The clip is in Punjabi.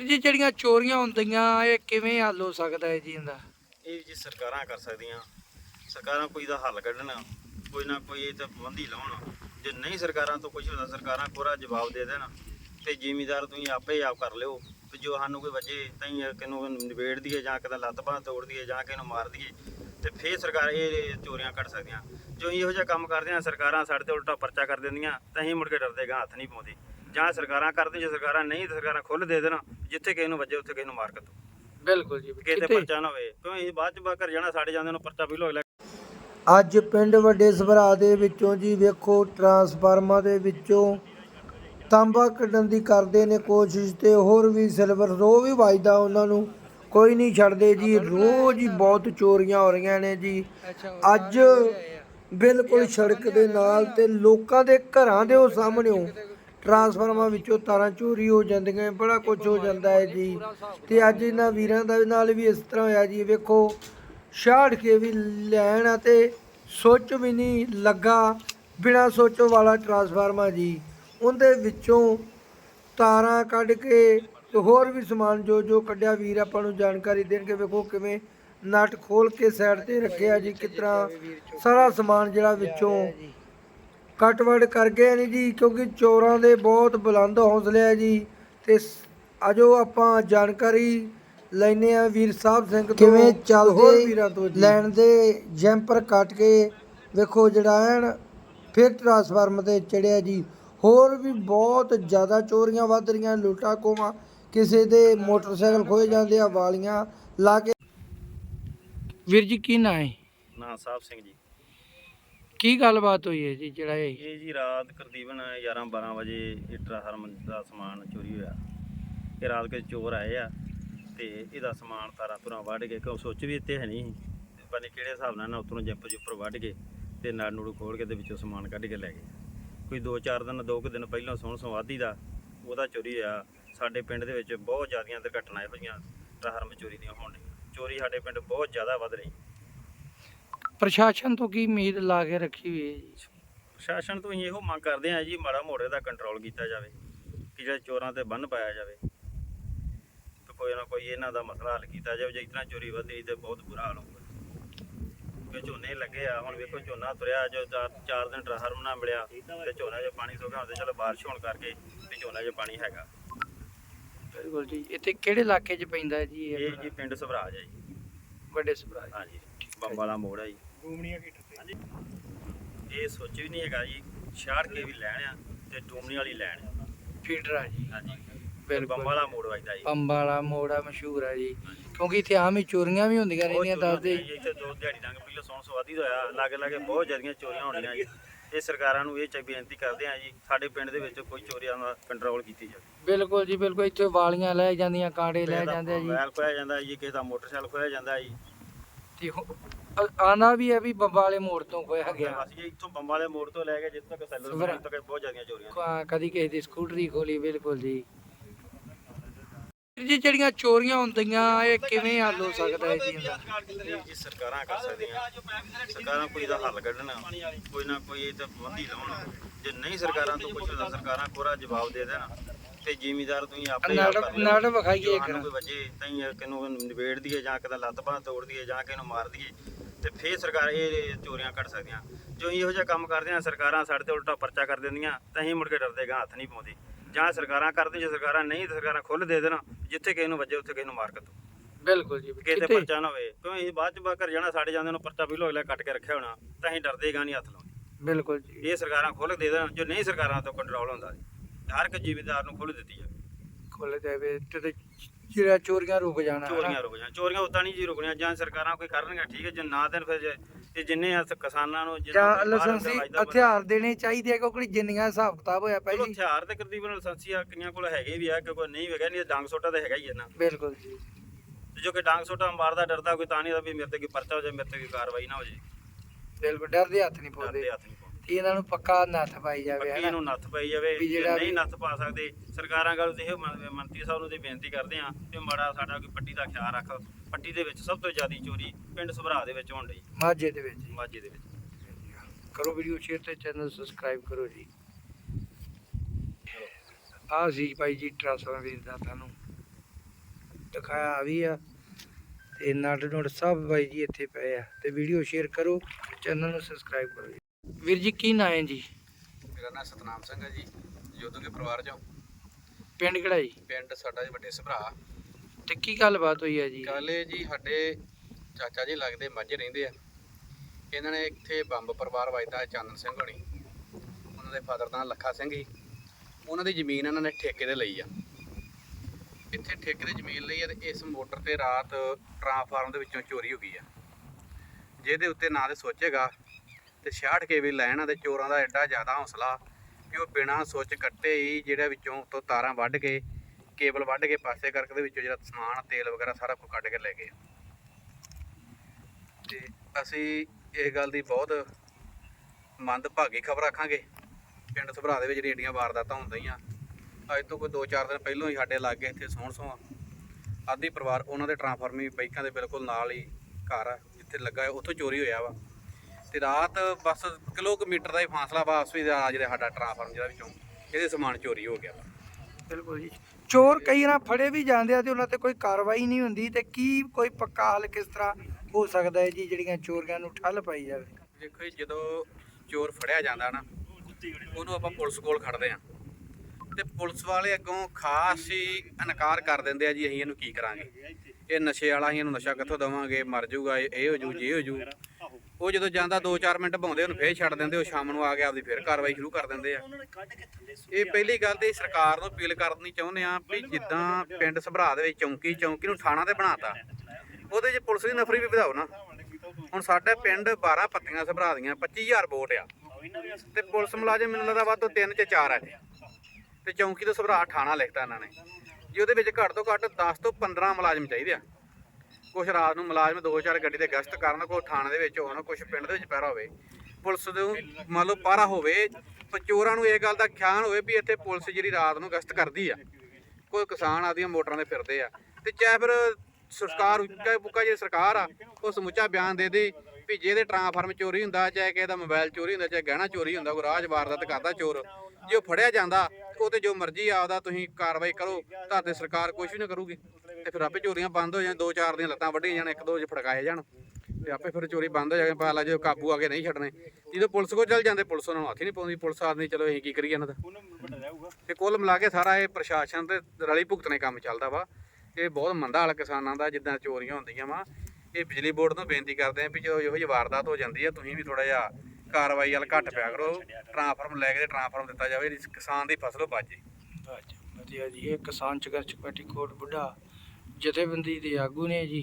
ਜੀ, ਜਿਹੜੀਆਂ ਚੋਰੀਆਂ ਹੁੰਦੀਆਂ, ਇਹ ਕਿਵੇਂ ਹੱਲ ਹੋ ਸਕਦਾ ਹੈ ਜੀ ਇਹਦਾ? ਇਹ ਜੀ ਸਰਕਾਰਾਂ ਕਰ ਸਕਦੀਆਂ। ਸਰਕਾਰਾਂ ਕੋਈ ਦਾ ਹੱਲ ਕੱਢਣ, ਕੋਈ ਨਾ ਕੋਈ ਇਹ ਤੇ ਪਾਬੰਦੀ ਲਾਉਣ। ਜੇ ਨਹੀਂ ਸਰਕਾਰਾਂ ਤੋਂ ਕੁਝ ਹੁੰਦਾ, ਸਰਕਾਰਾਂ ਕੋਰਾ ਜਵਾਬ ਦੇ ਦੇਣ ਤੇ ਜ਼ਿਮੀਦਾਰ ਤੁਸੀਂ ਆਪੇ ਆਪ ਕਰ ਲਿਓ। ਤੇ ਜੋ ਸਾਨੂੰ ਕੋਈ ਵਜੇ ਤਈ ਕਿਨੂੰ ਨਿਬੇੜ ਦਈਏ ਜਾਂ ਕਿਤੇ ਲੱਤ ਬਾਂਹ ਤੋੜ ਦਈਏ ਜਾਂ ਕਿਨੂੰ ਮਾਰ ਦਈਏ। ਤੇ ਫੇਰ ਸਰਕਾਰ ਇਹ ਚੋਰੀਆਂ ਕੱਢ ਸਕਦੀਆਂ। ਜੋ ਇਹੋ ਜਿਹਾ ਕੰਮ ਕਰਦੀਆਂ ਸਰਕਾਰਾਂ ਸਾਡੇ ਤੇ ਉਲਟਾ ਪਰਚਾ ਕਰ ਦਿੰਦੀਆਂ, ਤਾਂ ਅਸੀਂ ਮੁੜ ਕੇ ਡਰਦੇ ਗਾ ਹੱਥ ਨਹੀਂ ਪਾਉਂਦੇ। ਜਾਂ ਸਰਕਾਰਾਂ ਕਰਦੇ ਜੇ ਸਰਕਾਰਾਂ ਨਹੀਂ ਤੇ ਸਰਕਾਰਾਂ ਖੁੱਲ੍ਹ ਦੇ ਦੇਣ ਜਿੱਥੇ ਕਿਸੇ ਨੂੰ ਵੱਜੇ ਉੱਥੇ ਕਿਸੇ ਨੂੰ ਮਾਰ ਕੱਟੋ ਬਿਲਕੁਲ ਜੀ ਕਿਸੇ ਤੇ ਪਰਚਾ ਨਾ ਹੋਵੇ। ਕਿਉਂ ਅਸੀਂ ਬਾਅਦ ਚ ਬਾ ਘਰ ਜਾਣਾ ਸਾਡੇ ਜਾਂਦੇ ਨੂੰ ਪਰਚਾ ਪਹਿਲੋਂ ਅਗਲਾ ਅੱਜ ਪਿੰਡ ਵੱਡੇ ਸਭਰਾ ਦੇ ਵਿੱਚੋਂ ਜੀ ਵੇਖੋ ਟਰਾਂਸਫਾਰਮਰ ਦੇ ਵਿੱਚੋਂ ਤਾਂਬਾ ਕੱਢਣ ਦੀ ਕਰਦੇ ਨੇ ਕੋਸ਼ਿਸ਼ ਤੇ ਹੋਰ ਵੀ ਸਿਲਵਰ ਰੋ ਵੀ ਵੱਜਦਾ ਉਹਨਾਂ ਨੂੰ। ਕੋਈ ਨਹੀਂ ਛੱਡਦੇ ਜੀ ਰੋਜ਼ ਹੀ ਬਹੁਤ ਚੋਰੀਆਂ ਹੋ ਰਹੀਆਂ ਨੇ ਜੀ। ਅੱਜ ਬਿਲਕੁਲ ਸੜਕ ਦੇ ਨਾਲ ਤੇ ਲੋਕਾਂ ਦੇ ਘਰਾਂ ਦੇ ਉਹ ਸਾਹਮਣੇੋਂ ਟਰਾਂਸਫਾਰਮਰਾਂ ਵਿੱਚੋਂ ਤਾਰਾਂ ਚੋਰੀ ਹੋ ਜਾਂਦੀਆਂ ਬੜਾ ਕੁਝ ਹੋ ਜਾਂਦਾ ਹੈ ਜੀ। ਤੇ ਅੱਜ ਇਹਨਾਂ ਵੀਰਾਂ ਦਾ ਨਾਲ ਵੀ ਇਸ ਤਰ੍ਹਾਂ ਹੋਇਆ ਜੀ, ਵੇਖੋ, ਛਾੜ ਕੇ ਵੀ ਲੈਣ ਅਤੇ ਸੋਚ ਵੀ ਨਹੀਂ ਲੱਗਾ, ਬਿਨਾ ਸੋਚੋ ਵਾਲਾ ਟਰਾਂਸਫਾਰਮਰ ਜੀ। ਉਹਦੇ ਵਿੱਚੋਂ ਤਾਰਾਂ ਕੱਢ ਕੇ ਤੇ ਹੋਰ ਵੀ ਸਮਾਨ ਜੋ ਜੋ ਕੱਢਿਆ, ਵੀਰ ਆਪਾਂ ਨੂੰ ਜਾਣਕਾਰੀ ਦੇਣਗੇ, ਵੇਖੋ ਕਿਵੇਂ ਨਟ ਖੋਲ ਕੇ ਸਾਈਡ ਤੇ ਰੱਖਿਆ ਜੀ, ਕਿਸ ਤਰ੍ਹਾਂ ਸਾਰਾ ਸਮਾਨ ਜਿਹੜਾ ਵਿੱਚੋਂ ਕਟਵੜ ਕਰ ਗਏ ਨੇ ਜੀ ਕਿਉਂਕਿ ਚੋਰਾਂ ਦੇ ਬਹੁਤ ਬੁਲੰਦ ਹੌਸਲੇ ਆ ਜੀ। ਤੇ ਆਜੋ ਆਪਾਂ ਜਾਣਕਾਰੀ ਲੈਨੇ ਆ ਵੀਰ ਸਾਹਿਬ ਸਿੰਘ ਤੋਂ ਕਿਵੇਂ ਚੱਲਦੇ ਲੈਣ ਦੇ ਜੈਂਪਰ ਕੱਟ ਕੇ ਵੇਖੋ ਜਿਹੜਾ ਐਨ ਫਿਰ ਟਰਾਂਸਫਾਰਮਰ ਤੇ ਚੜਿਆ ਜੀ। ਹੋਰ ਵੀ ਬਹੁਤ ਜ਼ਿਆਦਾ ਚੋਰੀਆਂ ਵੱਧ ਰਹੀਆਂ ਲੁੱਟਾਂ ਖੋਹਾਂ ਕਿਸੇ ਦੇ ਮੋਟਰਸਾਈਕਲ ਖੋਏ ਜਾਂਦੇ ਆ ਵਾਲੀਆਂ ਲਾ ਕੇ ਵੀਰ ਜੀ ਕੀ ਨਾਂ ਹੈ? ਨਾ ਸਾਹਿਬ ਸਿੰਘ ਜੀ। ਕੀ ਗੱਲਬਾਤ ਹੋਈ ਹੈ ਜੀ, ਜਿਹੜਾ ਇਹ? ਇਹ ਜੀ ਰਾਤ ਤਕਰੀਬਨ 11 12 ਵਜੇ ਇਹ ਹਰਮਨ ਦਾ ਸਮਾਨ ਚੋਰੀ ਹੋਇਆ। ਇਹ ਰਾਤ ਕੇ ਚੋਰ ਆਏ ਆ ਤੇ ਇਹਦਾ ਸਮਾਨ ਤਾਰਾਂ ਤੁਰਾਂ ਵੱਢ ਕੇ ਕਿਉਂ ਸੋਚ ਵੀ ਇੱਥੇ ਹੈ ਨਹੀਂ ਸੀ। ਤੇ ਪਤਾ ਨਹੀਂ ਕਿਹੜੇ ਹਿਸਾਬ ਨਾਲ ਨਾ ਉੱਪਰੋਂ ਜੰਪ ਜੁੱਪਰ ਵੱਢ ਕੇ ਤੇ ਨਾਲ ਨੂੜ ਖੋਲ ਕੇ ਤੇ ਵਿੱਚੋਂ ਸਮਾਨ ਕੱਢ ਕੇ ਲੈ ਗਏ। ਕੋਈ 2-4 ਦਿਨ 2 ਕੁ ਦਿਨ ਪਹਿਲਾਂ ਸੋਹਣ ਸਵਾਦੀ ਦਾ ਉਹਦਾ ਚੋਰੀ ਹੋਇਆ। ਸਾਡੇ ਪਿੰਡ ਦੇ ਵਿੱਚ ਬਹੁਤ ਜ਼ਿਆਦੀਆਂ ਦੁਰਘਟਨਾਵਾਂ ਹੋਈਆਂ ਟਰਾਹਰਮ ਚੋਰੀ ਦੀਆਂ ਹੋਣ ਡੀਆਂ। ਚੋਰੀ ਸਾਡੇ ਪਿੰਡ ਬਹੁਤ ਜ਼ਿਆਦਾ ਵੱਧ ਰਹੀ। ਪ੍ਰਸ਼ਾਸਨ ਤੋਂ ਕੀ ਉਮੀਦ ਲਾ ਕੇ ਰੱਖੀ ਹੋਈ ਹੈ ਜੀ? ਪ੍ਰਸ਼ਾਸਨ ਤੋਂ ਅਸੀਂ ਇਹੋ ਮੰਗ ਕਰਦੇ ਹਾਂ ਜੀ ਮਾੜਾ ਮੋੜੇ ਦਾ ਕੰਟਰੋਲ ਕੀਤਾ ਜਾਵੇ ਕਿ ਜਿਹੜੇ ਚੋਰਾਂ ਤੇ ਬੰਨ ਪਾਇਆ ਜਾਵੇ। ਤੇ ਕੋਈ ਨਾ ਕੋਈ ਇਹਨਾਂ ਦਾ ਮਸਲਾ ਹੱਲ ਕੀਤਾ ਜਾਵੇ ਜੇ ਇਤਨਾ ਚੋਰੀ ਵਧੀ ਤੇ ਬਹੁਤ ਬੁਰਾ ਹਾਲ ਹੋਊਗਾ। ਕਿ ਝੋਨੇ ਲੱਗੇ ਆ ਹੁਣ ਵੇਖੋ ਝੋਨਾ ਤੁਰਿਆ ਜੋ ਚਾਰ- ਚਾਰ ਦਿਨ ਟਰਹਰਮ ਨਾ ਮਿਲਿਆ ਤੇ ਝੋਨਾ 'ਚ ਪਾਣੀ ਸੁੱਕਾ ਹੁੰਦੇ ਚਲੋ ਬਾਰਿਸ਼ ਹੋਣ ਕਰਕੇ ਤੇ ਝੋਨਾ 'ਚ ਪਾਣੀ ਹੈਗਾ। ਬਿਲਕੁਲ ਜੀ ਇੱਥੇ ਕਿਹੜੇ ਇਲਾਕੇ 'ਚ ਪੈਂਦਾ ਜੀ ਇਹ ਇਹ ਜੀ ਪਿੰਡ ਸਭਰਾਜ ਹੈ ਜੀ। ਵੱਡੇ ਸਭਰਾਜ ਹਾਂਜੀ ਬੰਬਾਲਾ ਮੋੜ ਹੈ ਜੀ। ਹਾਂਜੀ। ਇਹ ਸੋਚ ਵੀ ਨਹੀਂ ਹੈਗਾ ਜੀ। ਛਾੜ ਕੇ ਵੀ ਲੈਣ ਆ ਤੇ ਟੂਮਣੀ ਵਾਲੀ ਲੈਣ ਆ। ਫੀਡਰ ਆ ਜੀ। ਹਾਂਜੀ। ਬਿਲਕੁਲ। ਬੰਬਾਲਾ ਮੋੜ ਵੱਜਦਾ ਜੀ। ਪੰਬਾਲਾ ਮੋੜਾ ਮਸ਼ਹੂਰ ਹੈ ਜੀ। ਕਿਉਂਕਿ ਇੱਥੇ ਆਮ ਹੀ ਚੋਰੀਆਂ ਵੀ ਹੁੰਦੀਆਂ ਰਹਿੰਦੀਆਂ ਬਹੁਤ ਦੱਸਦੇ। ਚੋਰੀਆਂ ਇੱਥੇ ਦੋ ਦਿਹਾੜੀ ਡੰਗ ਪਹਿਲਾਂ ਸੌਣ ਸਵਾਦੀ ਦਾ ਹੋਇਆ। ਲਾਗੇ ਲਾਗੇ ਬਹੁਤ ਜ਼ਿਆਦੀਆਂ ਚੋਰੀਆਂ ਹੋਣੀਆਂ ਜੀ। ਇਹ ਸਰਕਾਰਾਂ ਨੂੰ ਇਹ ਚ ਬੇਨਤੀ ਕਰਦੇ ਆ ਜੀ ਸਾਡੇ ਪਿੰਡ ਦੇ ਵਿੱਚ ਕੋਈ ਚੋਰੀਆਂ ਦਾ ਕੰਟਰੋਲ ਕੀਤੀ ਜਾਵੇ। ਬਿਲਕੁਲ ਜੀ ਬਿਲਕੁਲ। ਇੱਥੇ ਵਾਲੀਆਂ ਲੈ ਜਾਂਦੀਆਂ ਕਾਂਡੇ ਲੈ ਜਾਂਦੇ ਆ ਜੀ। ਮੋਬਾਈਲ ਖੋਇਆ ਜਾਂਦਾ ਜੀ ਕਿਸੇ ਦਾ ਮੋਟਰਸਾਈਕਲ ਖੋਇਆ ਜਾਂਦਾ ਜੀ। ਤੇ ਆਨਾ ਵੀ ਹੈ ਵੀ ਬੰਬਾਲੇ ਮੋੜ ਤੋਂ ਖੋਇਆ ਗਿਆ। ਇੱਥੋਂ ਬੰਬਾਂ ਵਾਲੇ ਮੋੜ ਤੋਂ ਲੈ ਕੇ ਜਿੱਥੇ ਤੱਕ ਸੈਲਰ ਤੱਕ ਬਹੁਤ ਜ਼ਿਆਦੀਆਂ ਚੋਰੀਆਂ ਕ- ਕਦੀ ਕਿਸੇ ਦੀ ਸਕੂਟਰੀ ਖੋਲੀ ਬਿਲਕੁਲ ਜੀ। ਜੀ ਜਿਹੜੀਆਂ ਚੋਰੀਆਂ ਹੁੰਦੀਆਂ ਇਹ ਕਿਵੇਂ ਹੱਲ ਹੋ ਸਕਦਾ ਹੈ ਜੀ? ਇਹ ਸਰਕਾਰਾਂ ਕਰ ਸਕਦੀਆਂ। ਸਰਕਾਰਾਂ ਕੋਈ ਦਾ ਹੱਲ ਕੱਢਣ ਕੋਈ ਨਾ ਕੋਈ ਇਹ ਤੇ ਪਾਬੰਦੀ ਲਾਉਣ। ਜੇ ਨਹੀਂ ਸਰਕਾਰਾਂ ਤੋਂ ਕੁਝ ਹੁੰਦਾ ਸਰਕਾਰਾਂ ਕੋਰਾ ਜਵਾਬ ਦੇ ਦੇਣ। ਤੇ ਜ਼ਿਮੀਦਾਰ ਤੁਸੀਂ ਆਪੇ ਨੜ ਵਿਖਾਈਏ ਇੱਕ ਕੋਈ ਵਜੇ ਤਈ ਕਿਨੂੰ ਨਿਬੇੜ ਦਈਏ ਜਾਂ ਕਿਤੇ ਲੱਤ ਬਾਂਹ ਤੋੜ ਦਈਏ ਜਾਂ ਕਿਨੂੰ ਮਾਰ ਦਈਏ। ਤੇ ਫੇਰ ਸਰਕਾਰ ਇਹ ਚੋਰੀਆਂ ਕੱਢ ਸਕਦੀਆਂ। ਜੋ ਇਹੋ ਜਿਹਾ ਕੰਮ ਕਰਦੇ ਆ ਸਰਕਾਰਾਂ ਸਾਡੇ ਤੇ ਉਲਟਾ ਪਰਚਾ ਕਰ ਦਿੰਦੀਆਂ ਤਾਂ ਅਸੀਂ ਮੁੜ ਕੇ ਡਰਦੇ ਗਾ ਹੱਥ ਨਹੀਂ ਪਾਉਂਦੇ। ਜਾਂ ਸਰਕਾਰਾਂ ਕਰਦੇ ਜੇ ਸਰਕਾਰਾਂ ਨਹੀਂ ਤੇ ਸਰਕਾਰਾਂ ਖੁੱਲ੍ਹ ਦੇ ਦੇਣ ਜਿੱਥੇ ਕਿਸੇ ਨੂੰ ਵੱਜੇ ਉੱਥੇ ਕਿਸੇ ਨੂੰ ਮਾਰ ਕੱਟੋ ਬਿਲਕੁਲ ਜੀ ਕਿਤੇ ਪਰਚਾ ਨਾ ਹੋਵੇ। ਕਿਉਂ ਅਸੀਂ ਬਾਅਦ ਚ ਬਾ ਘਰ ਜਾਣਾ ਸਾਡੇ ਜਾਂਦੇ ਨੂੰ ਪਰਚਾ ਪਹਿਲੋਂ ਅਗਲਾ ਕੱਟ ਕੇ ਰੱਖਿਆ ਹੋਣਾ ਤਾਂ ਅਸੀਂ ਡਰਦੇ ਗਾ ਨਹੀਂ ਹੱਥ ਲਾਉਂਦੇ ਬਿਲਕੁਲ ਜੀ। ਇਹ ਸਰਕਾਰਾਂ ਖੁੱਲ੍ਹ ਦੇ ਦੇਣ ਜੋ ਨਹੀਂ ਸਰਕਾਰਾਂ ਤੋਂ ਕੰਟਰੋਲ ਹੁੰਦਾ। ਹਰ ਇੱਕ ਜ਼ਿਮੀਦਾਰ ਨੂੰ ਖੁੱਲ੍ਹ ਦਿੱਤੀ ਜਾਵੇ। ਖੋਲੇ ਜਾਵੇ ਤੇ ਜਿਹੜਾ ਚੋਰੀਆਂ ਰੁਕ ਜਾਣਾ ਹੈ ਨਾ। ਚੋਰੀਆਂ ਰੁਕ ਜਾਣ। ਚੋਰੀਆਂ ਉਦਾਂ ਨਹੀਂ ਜੀ ਰੁਕਣੀਆਂ ਜਾਂ ਸਰਕਾਰਾਂ ਕੋਈ ਕਰਨਗੀਆਂ ਠੀਕ ਹੈ ਜੇ ਨਾ ਦੇਣ ਫਿਰ ਜੇ- ਤੇ ਜਿੰਨੇ ਆ ਕਿਸਾਨਾਂ ਨੂੰ ਜਿੰਨਾ ਜਾਂ ਕੋਈ ਬਾਹਰ ਅੰਦਰ ਲਾਇਸੈਂਸੀ ਵੱਜਦਾ ਬੰਦਾ- ਹਥਿਆਰ ਦੇਣੇ ਚਾਹੀਦੇ ਆ ਕਿਉਂਕਿ ਜਿੰਨੀਆਂ ਹਿਸਾਬ ਕਿਤਾਬ ਹੋਇਆ ਚਲੋ ਜੀ। ਹਥਿਆਰ ਤੇ ਤਕਰੀਬਨ ਲਾਇਸੈਂਸੀ ਆ ਕਈਆਂ ਕੋਲ ਹੈਗੇ ਵੀ ਆ ਕਿ ਕੋਈ ਨਹੀਂ ਹੈਗਾ ਨਹੀਂ ਡਾਂਗ ਸੋਟਾ ਤਾਂ ਹੈਗਾ ਹੀ ਹੈ ਨਾ। ਬਿਲਕੁਲ ਜੀ। ਤੇ ਜੋ ਕਿ ਡਾਂਗ ਸੋਟਾ ਮਾਰਦਾ ਡਰਦਾ ਕੋਈ ਤਾਂ ਨਹੀਂ ਦਾ ਵੀ ਮੇਰੇ ਤੇ ਕੋਈ ਪਰਚਾ ਹੋ ਜਾਏ ਮੇਰੇ ਤੇ ਕੋਈ ਕਾਰਵਾਈ ਨਾ ਹੋ ਜਾਏ। ਬਿਲਕੁਲ ਡਰਦੇ ਹੱਥ ਨਹੀਂ ਪਾਉਂਦੇ ਡਰਦੇ ਹੱਥ ਨਹੀਂ ਇਹਨਾਂ ਨੂੰ ਪੱਕਾ ਨੱਥ ਪਾਈ ਜਾਵੇ ਪੱਕੀ ਹੈ ਨੂੰ? ਨੱਥ ਪਈ ਜਾਵੇ ਵੀ ਜੇ ਜਿਹੜਾ ਨਹੀਂ ਵੀ- ਨੱਥ ਪਾ ਸਕਦੇ ਸਰਕਾਰਾਂ ਗੱਲ ਤੇ ਇਹ ਮੰ- ਮੰਤਰੀ ਸਾਹਿਬ ਨੂੰ ਤੇ ਬੇਨਤੀ ਕਰਦੇ ਆ ਕਿ ਮਾੜਾ ਸਾਡਾ ਕੋਈ ਪੱਟੀ ਦਾ ਖਿਆਲ ਰੱਖ ਪੱਟੀ ਦੇ ਵਿੱਚ ਸਭ ਤੋਂ ਜ਼ਿਆਦਾ ਚੋਰੀ ਪਿੰਡ ਸਭਰਾ ਦੇ ਵਿੱਚ ਹੋਣ ਡਈ। ਮਾਝੇ ਦੇ ਵਿੱਚ। ਮਾਝੇ ਦੇ ਵਿੱਚ। ਕਰੋ ਵੀਡੀਓ ਸ਼ੇਅਰ ਤੇ ਚੈਨਲ ਸਬਸਕ੍ਰਾਈਬ ਕਰੋ ਜੀ। ਆ ਸੀ ਭਾਈ ਜੀ ਟਰਾਂਸਫਰ ਵੀਰ ਦਾ ਤੁਹਾਨੂੰ ਦਿਖਾਇਆ ਆ ਵੀ ਆ। ਤੇ ਨਟ ਨਟ ਸਭ ਬਾਈ ਜੀ ਇੱਥੇ ਪਏ ਆ। ਤੇ ਵੀਡੀਓ ਸ਼ੇਅਰ ਕਰੋ ਚੈਨਲ ਨੂੰ ਸਬਸਕ੍ਰਾਈਬ ਕਰੋ ਜੀ। ਵੀਰ ਜੀ ਕੀ ਨਾਂ ਹੈ ਜੀ? ਮੇਰਾ ਨਾਮ ਸਤਨਾਮ ਸਿੰਘ ਹੈ ਜੀ ਯੋਧੂ ਕੇ ਪਰਿਵਾਰ ਚੋਂ। ਪਿੰਡ ਕਿਹੜਾ ਜੀ? ਪਿੰਡ ਸਾਡਾ ਜੀ ਵੱਡੇ ਸਭਰਾ। ਤੇ ਕੀ ਗੱਲਬਾਤ ਹੋਈ ਹੈ ਜੀ? ਗੱਲ ਇਹ ਜੀ ਸਾਡੇ ਚਾਚਾ ਜੀ ਲੱਗਦੇ ਮਾਝੇ ਰਹਿੰਦੇ ਆ। ਇਹਨਾਂ ਨੇ ਇੱਥੇ ਬੰਬ ਪਰਿਵਾਰ ਵਜਦਾ ਚਾਨਣ ਸਿੰਘ ਹੋਣੀ। ਉਹਨਾਂ ਦੇ ਫਾਦਰ ਦਾ ਨਾਂ ਲੱਖਾ ਸਿੰਘ ਸੀ ਉਹਨਾਂ ਦੀ ਜ਼ਮੀਨ ਇਹਨਾਂ ਨੇ ਠੇਕੇ ਤੇ ਲਈ ਆ। ਇੱਥੇ ਠੇਕੇ ਤੇ ਜ਼ਮੀਨ ਲਈ ਆ ਤੇ ਇਸ ਮੋਟਰ ਤੇ ਰਾਤ ਟਰਾਂਸਫਾਰਮ ਦੇ ਵਿੱਚੋਂ ਚੋਰੀ ਹੋ ਗਈ ਆ। ਜਿਹਦੇ ਉੱਤੇ ਨਾ ਤੇ ਸੋਚੇਗਾ ਤੇ 66 ਕੇਵੀ ਲੈਣ ਆ ਤੇ ਚੋਰਾਂ ਦਾ ਐਡਾ ਜ਼ਿਆਦਾ ਹੌਸਲਾ ਕਿ ਉਹ ਬਿਨਾਂ ਸੋਚ ਕੱਟੇ ਹੀ ਜਿਹੜੇ ਵਿੱਚੋਂ ਤੋਂ ਤਾਰਾਂ ਵੱਢ ਕੇ ਕੇਬਲ ਵੱਢ ਕੇ ਪਾਸੇ ਕਰਕੇ ਦੇ ਵਿੱਚੋਂ ਜਿਹੜਾ ਸਮਾਨ ਤੇਲ ਵਗੈਰਾ ਸਾਰਾ ਕੁਝ ਕੱਢ ਕੇ ਲੈ ਗਏ। ਤੇ ਅਸੀਂ ਇਸ ਗੱਲ ਦੀ ਬਹੁਤ ਮੰਦਭਾਗੀ ਖਬਰ ਆਖਾਂਗੇ। ਪਿੰਡ ਸਭਰਾ ਦੇ ਵਿੱਚ ਜਿਹੜੀਆਂ ਵਾਰਦਾਤਾਂ ਹੁੰਦੀਆਂ ਅੱਜ ਤੋਂ ਕੋਈ 2-4 ਦਿਨ ਪਹਿਲਾਂ ਹੀ ਸਾਡੇ ਲਾਗੇ ਇੱਥੇ ਸੋਹਣ ਸੌਂ ਆਦੀ ਪਰਿਵਾਰ ਉਹਨਾਂ ਦੇ ਟਰਾਂਸਫਾਰਮੀ ਬਾਈਕਾਂ ਦੇ ਬਿਲਕੁਲ ਨਾਲ ਹੀ ਘਰ ਆ, ਜਿੱਥੇ ਲੱਗਾ ਉੱਥੋਂ ਚੋਰੀ ਹੋਇਆ ਵਾ। ਤੇ ਰਾਤ ਬਸ ਕਿਲੋਮੀਟਰ ਦਾ ਹੀ ਫਾਸਲਾ ਵਾ ਉਸ ਵੀ ਦਾ ਜਿਹੜਾ ਸਾਡਾ ਟਰਾਂਸਫਾਰਮ ਜਿਹੜਾ ਵਿੱਚੋਂ ਇਹਦੇ ਸਮਾਨ ਚੋਰੀ ਹੋ ਗਿਆ ਬਿਲਕੁਲ ਜੀ। ਚੋਰ ਕਈ ਵਾਰ ਫੜੇ ਵੀ ਜਾਂਦੇ ਆ ਤੇ ਉਹਨਾਂ ਤੇ ਕੋਈ ਕਾਰਵਾਈ ਨਹੀਂ ਹੁੰਦੀ ਤੇ ਕੀ ਕੋਈ ਪੱਕਾ ਹੱਲ ਕਿਸ ਤਰ੍ਹਾਂ ਹੋ ਸਕਦਾ ਹੈ ਜੀ ਜਿਹੜੀਆਂ ਚੋਰੀਆਂ ਨੂੰ ਠੱਲ ਪਾਈ ਜਾਵੇ? ਦੇਖੋ ਜੀ ਜਦੋਂ ਚੋਰ ਫੜਿਆ ਜਾਂਦਾ ਨਾ ਉਹਨੂੰ ਆਪਾਂ ਪੁਲਿਸ ਕੋਲ ਖੜਦੇ ਆ ਤੇ ਪੁਲਿਸ ਵਾਲੇ ਅੱਗੋਂ ਖਾਸ ਹੀ ਇਨਕਾਰ ਕਰ ਦਿੰਦੇ ਆ ਜੀ ਅਸੀਂ ਇਹਨੂੰ ਕੀ ਕਰਾਂਗੇ? ਇਹ ਨਸ਼ੇ ਵਾਲਾ ਹੀ ਇਹਨੂੰ ਨਸ਼ਾ ਕਿੱਥੋਂ ਦਵਾਂਗੇ? ਮਰ ਜਾਊਗਾ, ਇਹ ਇਹ ਹੋ ਜੂ, ਜੇ ਹੋ ਜੂ। ਉਹ ਜਦੋਂ ਜਾਂਦਾ 2-4 ਮਿੰਟ ਭਾਉਂਦੇ ਉਹਨੂੰ ਫੇਰ ਛੱਡ ਦਿੰਦੇ, ਉਹ ਸ਼ਾਮ ਨੂੰ ਆ ਕੇ ਆਪਦੀ ਫੇਰ ਕਾਰਵਾਈ ਸ਼ੁਰੂ ਕਰ ਦਿੰਦੇ ਆ। ਇਹ ਪਹਿਲੀ ਗੱਲ ਤੇ ਸਰਕਾਰ ਨੂੰ ਅਪੀਲ ਕਰਨੀ ਚਾਹੁੰਦੇ ਆ ਵੀ ਜਿੱਦਾਂ ਪਿੰਡ ਸਭਰਾ ਦੇ ਵਿੱਚ ਚੌਂਕੀ ਚੌਂਕੀ ਨੂੰ ਥਾਣਾ ਤੇ ਬਣਾਤਾ, ਉਹਦੇ 'ਚ ਪੁਲਿਸ ਦੀ ਨਫਰੀ ਵੀ ਵਧਾਓ ਨਾ। ਹੁਣ ਸਾਡੇ ਪਿੰਡ 12 ਪੱਤੀਆਂ ਸਭਰਾ ਦੀਆਂ 25000 ਵੋਟ ਆ। ਤੇ ਪੁਲਿਸ ਮੁਲਾਜ਼ਮ ਮੈਨੂੰ ਲੱਗਦਾ ਵੱਧ ਤੋਂ 3 ਚ 4 ਆ ਇੱਥੇ ਤੇ ਚੌਂਕੀ ਤੋਂ ਸਭਰਾ ਥਾਣਾ ਲਿਖਤਾ ਇਹਨਾਂ ਨੇ। ਜੀ, ਉਹਦੇ ਵਿੱਚ ਘੱਟ ਤੋਂ ਘੱਟ 10 ਤੋਂ 15 ਮੁਲਾਜ਼ਮ ਚਾਹੀਦੇ ਆ। ਕੁਛ ਰਾਤ ਨੂੰ ਮੁਲਾਜ਼ਮ ਦੋ ਚਾਰ ਗੱਡੀ ਦੇ ਗਸ਼ਤ ਕਰਨ, ਕੋਈ ਥਾਣੇ ਦੇ ਵਿੱਚ ਹੋਣ, ਕੁਛ ਪਿੰਡ ਦੇ ਵਿੱਚ ਪੈਰਾ ਹੋਵੇ। ਪੁਲਿਸ ਦੇ ਮੰਨ ਲਓ ਪਾਰਾ ਹੋਵੇ, ਪਰ ਚੋਰਾਂ ਨੂੰ ਇਹ ਗੱਲ ਦਾ ਖਿਆਲ ਹੋਵੇ ਵੀ ਇੱਥੇ ਪੁਲਿਸ ਜਿਹੜੀ ਰਾਤ ਨੂੰ ਗਸ਼ਤ ਕਰਦੀ ਆ, ਕੋਈ ਕਿਸਾਨ ਆਦੀਆਂ ਮੋਟਰਾਂ ਤੇ ਫਿਰਦੇ ਆ। ਤੇ ਚਾਹੇ ਫਿਰ ਸਰਕਾਰ ਉੱਕਾ ਪੁੱਕਾ ਜੇ ਸਰਕਾਰ ਆ, ਉਹ ਸਮੁੱਚਾ ਬਿਆਨ ਦੇ ਦੇ ਵੀ ਜਿਹਦੇ ਟਰਾਂਸਫਾਰਮ ਚੋਰੀ ਹੁੰਦਾ, ਚਾਹੇ ਕਿਸੇ ਦਾ ਮੋਬਾਈਲ ਚੋਰੀ ਹੁੰਦਾ, ਚਾਹੇ ਗਹਿਣਾ ਚੋਰੀ ਹੁੰਦਾ, ਕੋਈ ਰਾਜ ਵਾਰਦਾਤ ਕਰਦਾ ਚੋਰ, ਜੇ ਉਹ ਫੜਿਆ ਜਾਂਦਾ ਉਹ ਤੇ ਜੋ ਮਰਜ਼ੀ ਆਪਦਾ ਤੁਸੀਂ ਕਾਰਵਾਈ ਕਰੋ ਤਾਂ ਤੇ ਸਰਕਾਰ ਕੁਝ ਵੀ ਨਾ ਕਰੂਗੀ। ਤੇ ਫਿਰ ਆਪੇ ਚੋਰੀਆਂ ਬੰਦ ਹੋ ਜਾਣ ਦੋ ਚਾਰ ਦੀਆਂ ਲੱਤਾਂ ਵੱਢੀਆਂ ਜਾਣ ਇੱਕ ਦੋ ਜੇ ਫੜਕਾਏ ਜਾਣ। ਤੇ ਆਪੇ ਫਿਰ ਚੋਰੀ ਬੰਦ ਹੋ ਜਾਏ ਪਾ ਲਾ ਜੇ ਕਾਬੂ ਆ ਕੇ ਨਹੀਂ ਛੱਡਣੇ। ਜਦੋਂ ਪੁਲਿਸ ਕੋਲ ਚੱਲ ਜਾਂਦੇ ਪੁਲਿਸ ਉਹਨਾਂ ਨੂੰ ਹੱਥ ਹੀ ਨਹੀਂ ਪਾਉਂਦੀ ਪੁਲਿਸ ਆਦਮੀ ਚਲੋ ਅਸੀਂ ਕੀ ਕਰੀਏ ਇਹਨਾਂ ਦਾ? ਤੇ ਕੁੱਲ ਮਿਲਾ ਕੇ ਸਾਰਾ ਇਹ ਪ੍ਰਸ਼ਾਸਨ ਤੇ ਰਲੀ ਭੁਗਤਣੇ ਕੰਮ ਚੱਲਦਾ ਵਾ। ਇਹ ਬਹੁਤ ਮੰਦਾ ਹਾਲ ਕਿਸਾਨਾਂ ਦਾ ਜਿੱਦਾਂ ਚੋਰੀਆਂ ਹੁੰਦੀਆਂ ਵਾ। ਇਹ ਬਿਜਲੀ ਬੋਰਡ ਨੂੰ ਬੇਨਤੀ ਕਰਦੇ ਆਂ ਵੀ ਜਦੋਂ ਇਹੋ ਜਿਹੀ ਵਾਰਦਾਤ ਹੋ ਜਾਂਦੀ ਹੈ ਤੁਸੀਂ ਵੀ ਥੋੜਾ ਜਿਹਾ ਕਾਰਵਾਈ ਵੱਲ ਘੱਟ ਪਿਆ ਕਰੋ। ਟਰਾਂਸਫਾਰਮ ਲੈ ਕੇ ਟਰਾਂਸਫਾਰਮ ਦਿੱਤਾ ਜਾਵੇ ਕਿਸਾਨ ਦੀ ਫਸਲ ਬਚ ਜੇ ਅੱਛਾ ਵਧੀਆ ਜੀ। ਇਹ ਕਿਸਾਨ ਸੰਘਰਸ਼ ਕਮੇਟੀ ਕੋਟ ਬੁੱਢਾ ਜਥੇਬੰਦੀ ਦੇ ਆਗੂ ਨੇ ਜੀ।